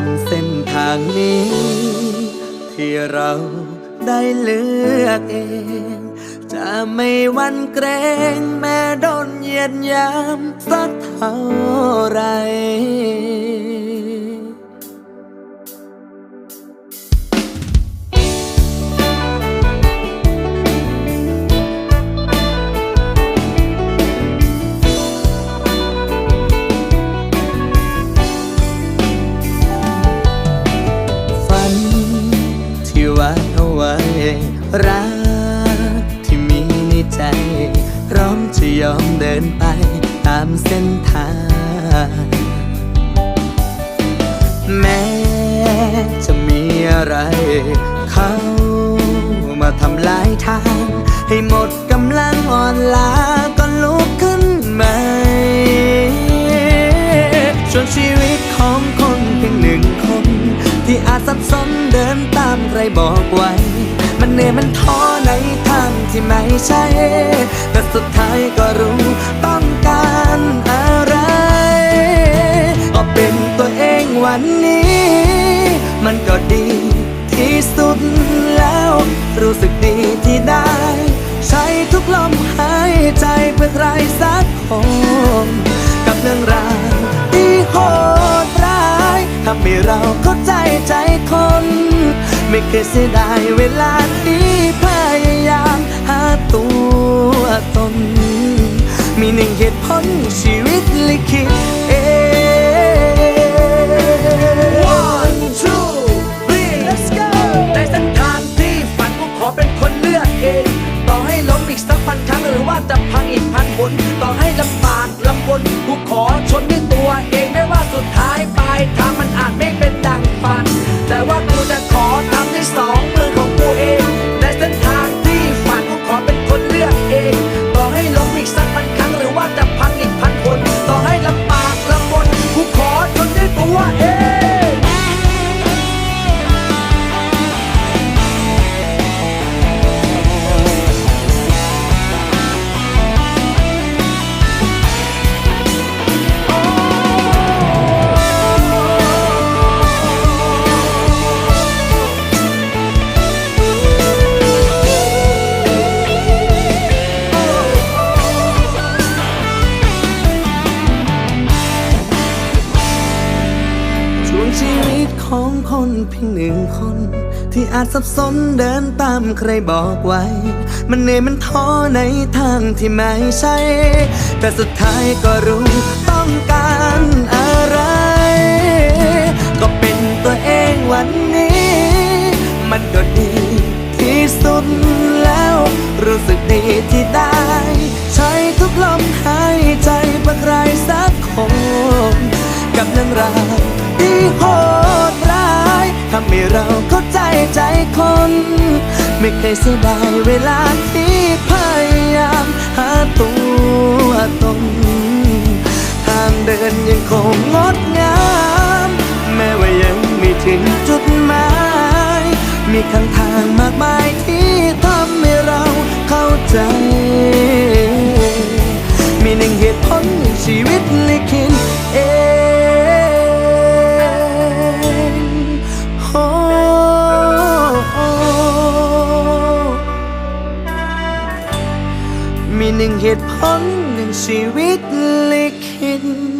นเส้นทางนี้ ที่เราได้เลือกเอง จะไม่วันเกรงแม้โดนเหยียดยามสักเท่าไร ไว้ รักที่มีในใจ พร้อมจะยอมเดินไปตามเส้นทาง แม้จะมีอะไร เขามาทำลายทาง ให้หมดกำลังอ่อนล้าก็ลุกขึ้นใหม่ชวนชีวิตของคนเพียงหนึ่งคน ที่อาจสับสนเดิน ใครบอกไว้ มันเหนื่อยมันท้อในทางที่ไม่ใช่ แต่สุดท้ายก็รู้ต้องการอะไร ก็เป็นตัวเองวันนี้ มันก็ดีที่สุดแล้ว รู้สึกดีที่ได้ ใช้ทุกลมหายใจเพื่อใครสักคนกับเรื่องราวที่โหดร้ายทำให้เราเข้าใจใจคน ไม่เคยเสียดายเวลาที่พยายามหาตัวตน มีหนึ่งเหตุผลชีวิตลิขิตเอง One two three let's go ในเส้นทางที่ฝันกูขอเป็นคนเลือกเอง ต่อให้ล้มอีกสักพันครั้งหรือว่าจะพังอีกพันหนต่อให้ลำบาก คนเพียงหนึ่งคน ที่อาจสับสนเดินตามใครบอกไว้ มันเหนื่อยมันท้อในทางที่ไม่ใช่ แต่สุดท้ายก็รู้ต้องการอะไร ก็เป็นตัวเองวันนี้ มันก็ดีที่สุดแล้ว รู้สึกดีที่ได้ ใช้ทุกลมหายใจเพื่อใครสักคน กับเรื่องราวที่โห ทำให้เราเข้าใจใจคน ไม่เคยเสียดายเวลาที่พยายามหาตัวตนทางเดินยังคงงดงาม แม้ว่ายังไม่ถึงจุดหมาย มีข้างทางมากมายที่ทำให้เราเข้าใจ มีหนึ่งเหตุผลชีวิตลิขิต หนึ่งเหตุผลหนึ่งชีวิตลิขิต